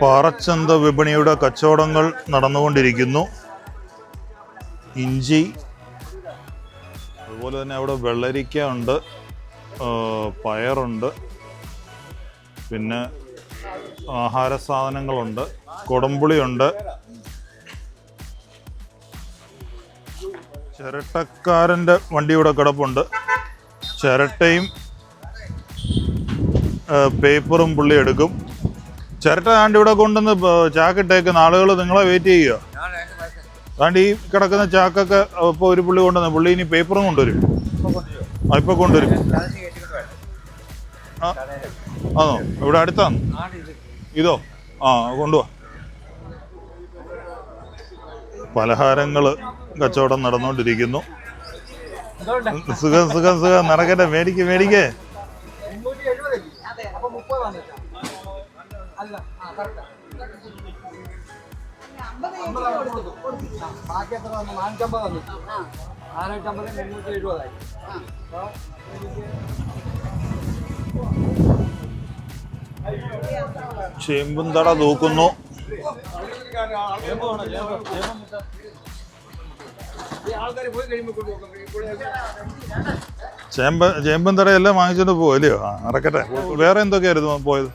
പാറച്ചന്ത വിപണിയുടെ കച്ചവടങ്ങൾ നടന്നുകൊണ്ടിരിക്കുന്നു. ഇഞ്ചി അതുപോലെ തന്നെ അവിടെ വെള്ളരിക്ക ഉണ്ട് പയറുണ്ട് പിന്നെ ആഹാര സാധനങ്ങളുണ്ട് കൊടമ്പുളിയുണ്ട്. ചിരട്ടക്കാരന്റെ വണ്ടി ഇവിടെ കിടപ്പുണ്ട്. ചിരട്ടയും പേപ്പറും പുള്ളി എടുക്കും. ചിരട്ട ആണ്ട് ഇവിടെ കൊണ്ടുവന്ന് ചാക്കിട്ടേക്കുന്ന ആളുകൾ നിങ്ങളെ വെയിറ്റ് ചെയ്യുക. ആണ്ട് ഈ കിടക്കുന്ന ചാക്കൊക്കെ ഇപ്പോൾ ഒരു പുള്ളി കൊണ്ടുവന്ന് പുള്ളി ഇനി പേപ്പറും കൊണ്ടുവരും. ഇപ്പൊ കൊണ്ടുവരും. ആണോ ഇവിടെ അടുത്താന്ന്? ഇതോ? ആ കൊണ്ടുവാ. പലഹാരങ്ങൾ കച്ചവടം നടന്നുകൊണ്ടിരിക്കുന്നു സുഖം സുഖം സുഖം. നടക്കട്ടെ മേടിക്ക് മേടിക്കേ. ബാക്കി എത്ര തന്നു നാനൂറ്റമ്പത് തന്നു നാനൂറ്റമ്പത് മുന്നൂറ്റി എഴുപതായി. ചേമ്പും തട തൂക്കുന്നു. ചേമ്പ് ചേമ്പും തട എല്ലാം വാങ്ങിച്ചോണ്ട് പോവല്ലയോ ആ നടക്കട്ടെ വേറെ എന്തൊക്കെയായിരുന്നു പോയത്?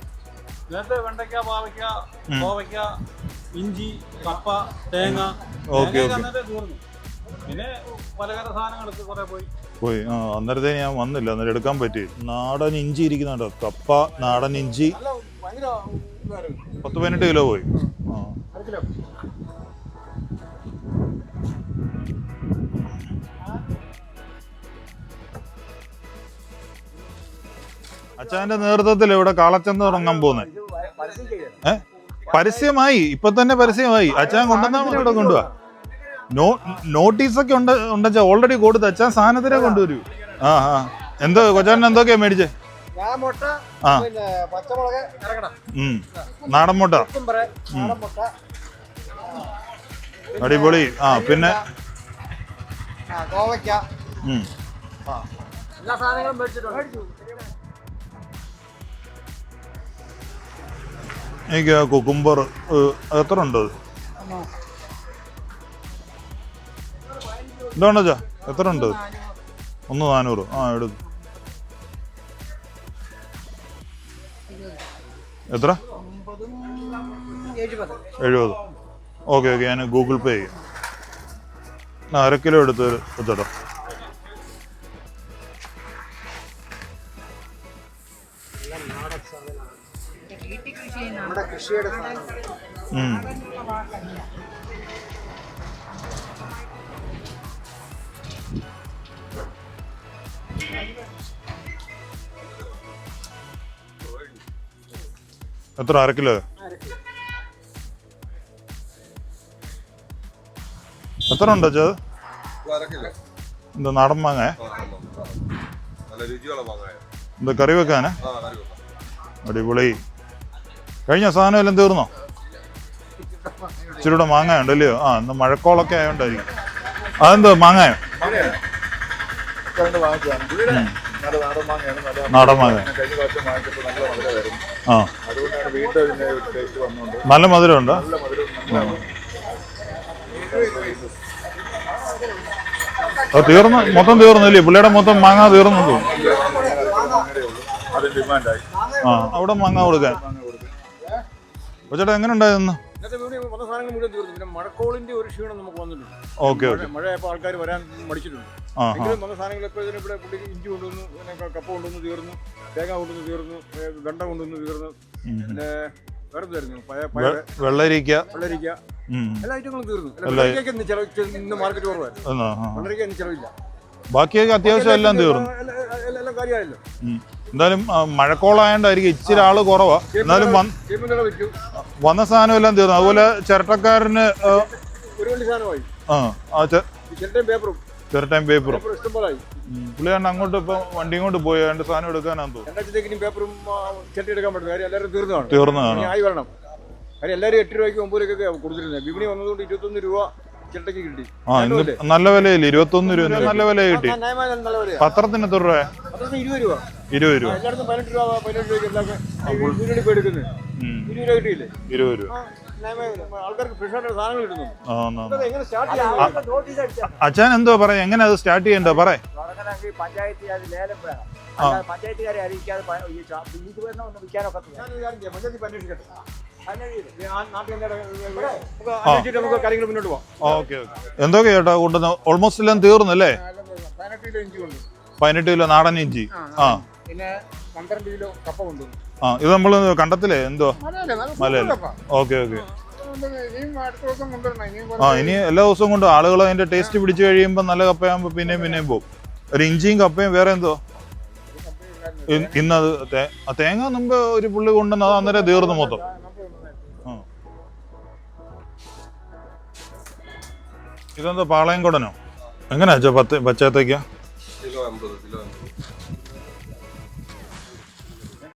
നേരത്തെ വെണ്ടയ്ക്ക പാവയ്ക്ക കോവയ്ക്ക ഇഞ്ചി കപ്പ തേങ്ങ ഓക്കെ, ഓക്കെ. തീർന്നു. പിന്നെ പലഹാര സാധനങ്ങൾക്ക് കുറെ പോയി. പോയി. ആ അന്നേരത്തെ ഞാൻ വന്നില്ല. അന്നേരം എടുക്കാൻ പറ്റി. നാടൻ ഇഞ്ചി ഇരിക്കുന്നുണ്ടോ? കപ്പ നാടൻ ഇഞ്ചി. പത്ത് പതിനെട്ട് കിലോ പോയി. ആ. അച്ഛന്റെ നേതൃത്വത്തിൽ ഇവിടെ കാളച്ചന്ത തുടങ്ങാൻ പോകുന്നത്. പരസ്യമായി. ഇപ്പൊ തന്നെ പരസ്യമായി. അച്ഛൻ കൊണ്ടുവന്നാ മതി ഇവിടെ കൊണ്ടുപോവാ നോ നോട്ടീസൊക്കെ ഉണ്ട് ഉണ്ടെച്ചാ ഓൾറെഡി കൊടുത്ത്. അച്ഛൻ സാധനത്തിനെ കൊണ്ടുവരൂ. ആ ആ. എന്തോ കൊച്ചാൻ എന്തൊക്കെയാ മേടിച്ചേ? ആ. ഉം. നാടൻ മുട്ട. അടിപൊളി. ആ പിന്നെ? എല്ലാ സാധനങ്ങളും മേടിച്ചിട്ടുണ്ട്. എനിക്ക് കുക്കുംബർ എത്ര ഉണ്ട് അത്. എന്താണ് അച്ഛാ? എത്ര ഉണ്ട്? ഒന്ന് നാനൂറ്. ആ എടുത്തു എത്ര? എഴുപത്. ഓക്കെ ഓക്കെ ഞാൻ ഗൂഗിൾ പേ ചെയ്യാം. ആ, അര കിലോ എടുത്ത് വെച്ചോട്ടോ. നമ്മുടെ കൃഷിയുടെ. എത്ര അര കിലോ? എത്ര ഉണ്ട്? അരക്കില്ല എന്താ നാടൻ മാങ്ങ? എന്താ കറി വെക്കാനാ? അടിപൊളി. കഴിഞ്ഞ സാധനം എല്ലാം തീർന്നോ? ഇച്ചിരൂടെ മാങ്ങ ഉണ്ടല്ലയോ ആ ഇന്ന് മഴക്കോളൊക്കെ ആയോണ്ടായിരിക്കും. അതെന്തോ മാങ്ങയോ? നാടൻ മാങ്ങ. ആ. നല്ല മധുരം അത് തീർന്നു മൊത്തം തീർന്നില്ലേ? പുള്ളിയുടെ മൊത്തം മാങ്ങ തീർന്നു. തോന്നുന്നു ആ അവിടെ മാങ്ങ കൊടുക്കാൻ. ചേട്ടാ എങ്ങനെ ഉണ്ടായിരുന്നു ഇന്നത്തെ വീട് വന്ന സാധനങ്ങൾ മുഴുവൻ തീർന്നു. പിന്നെ മഴക്കോളിന്റെ ഒരു ക്ഷീണം നമുക്ക് വന്നിട്ടുണ്ട്. Okay okay. മഴയപ്പോൾ ആൾക്കാർ വരാൻ മടിച്ചിട്ടുണ്ട്. എങ്കിലും വന്ന സാധനങ്ങൾ എപ്പോഴും ഇവിടെ പുള്ളി ഇഞ്ചി കൊണ്ടുവന്നു പിന്നെ കപ്പ കൊണ്ടുവന്ന് തീർന്നു തേങ്ങ കൊണ്ടുവന്ന് തീർന്നു വെണ്ട കൊണ്ടുവന്ന് തീർന്നു. പിന്നെ വേറെ പയർ വെള്ളരിക്ക. വെള്ളരിക്ക. എല്ലാ ഐറ്റങ്ങളും തീർന്നു. എല്ലാ- വെള്ളരിക്കയ്ക്ക് ഇന്ന് മാർക്കറ്റ് കുറവായിരുന്നു. എന്നാ, ആ, ആ. വെള്ളരിക്ക ചെലവില്ല. ബാക്കിയൊക്കെ അത്യാവശ്യം എല്ലാം തീർന്നു. എല്ലാം- കാര്യമായല്ലോ. എന്തായാലും ആ, മഴക്കോളായോണ്ടായിരിക്കും ഇച്ചിരി ആൾ കുറവാ. എന്നാലും വിറ്റു. വന്ന സാധനം എല്ലാം തീർന്നു. അതുപോലെ ചിരട്ടക്കാരന് ആ, ചിരട്ടയും പേപ്പറും. പുള്ളി കണ്ട് അങ്ങോട്ട് ഇപ്പൊ വണ്ടി കൊണ്ട് പോയി അതിന്റെ സാധനം എടുക്കാനാന്ന് തോന്നുന്നു. പേപ്പറും ചിരട്ട എടുക്കാൻ പറ്റും. എല്ലാവരും തീർന്നതാണ്. ആയി വരണം. കാര്യം എല്ലാവരും എട്ട് രൂപയ്ക്ക് ഒമ്പത് രൂപയ്ക്കൊക്കെ കൊടുത്തിരുന്നത് വിപണി വന്നതുകൊണ്ട് ഇരുപത്തൊന്ന് രൂപ ചിരട്ടയ്ക്ക് കിട്ടി. ആ ഇന്ന് നല്ല വിലയില്ല? ഇരുപത്തൊന്ന് രൂപ നല്ല വില കിട്ടി. പത്രത്തിന് എത്ര രൂപ? ഇരുപത് രൂപ. ഇരുപത് രൂപ. എല്ലായിടത്തും പതിനെട്ട് രൂപ പതിനെട്ട് രൂപയ്ക്ക് എല്ലാം വീടുകളിൽ പോയി എടുക്കുന്നത്. ഇരുപത് രൂപ. കിട്ടിയില്ലേ ഇരുപത് രൂപ ആൾക്കാർക്ക് സാധനങ്ങൾ കിട്ടുന്നു എങ്ങനെ സ്റ്റാർട്ട് ചെയ്യാൻ നോട്ടീസ് അടിച്ചാൽ അച്ഛൻ എന്തോ പറയാ? എങ്ങനെ അത് സ്റ്റാർട്ട് ചെയ്യണ്ടോ? പറ. എന്തൊക്കെ പഞ്ചായത്ത് അത് ലേലം വേണം. പഞ്ചായത്തുകാരെ അറിയിക്കാതെ ഇത് വരുന്ന ഒന്ന് വിൽക്കാനൊക്കെ പഞ്ചായത്തിൽ പോയി അന്വേഷിക്കട്ടെ അങ്ങനെ ഈ ആ നാട്ടിൽ എന്താ നമുക്ക് അന്വേഷിച്ചിട്ട് നമുക്ക് കാര്യങ്ങൾ മുന്നോട്ട് പോകാം ഓക്കെ ഓക്കെ. എന്തൊക്കെയാ ചേട്ടാ കൊണ്ടുവന്ന ഓൾമോസ്റ്റ് എല്ലാം തീർന്നല്ലേ പതിനെട്ട് കിലോ ഇഞ്ചി കൊണ്ടു പതിനെട്ട് കിലോ നാടൻ ഇഞ്ചി. ആ. പിന്നെ പന്ത്രണ്ട് കിലോ കപ്പ കൊണ്ടുവന്നു. ആ ഇത് നമ്മൾ കണ്ടത്തില്ലേ? എന്തോ? മലയല്ലേ? Okay okay. ആ ഇനി എല്ലാ ദിവസവും കൊണ്ട് ആളുകൾ അതിന്റെ ടേസ്റ്റ് പിടിച്ചു കഴിയുമ്പോൾ നല്ല കപ്പയാകുമ്പോൾ പിന്നെയും പിന്നെയും പോകും ഒരു ഇഞ്ചിയും കപ്പയും വേറെ എന്തോ? ഇന്നത് തേങ്ങ മുമ്പ് ഒരു പുള്ളി കൊണ്ടുവന്ന് അത് അന്നേരം തീർന്നു മൊത്തം. ഇതെന്തോ പാളയം കൊടനോ? എങ്ങനെയാ പത്ത് പച്ചത്തേക്കാ കിലോ അമ്പത് കിലോ അമ്പത്.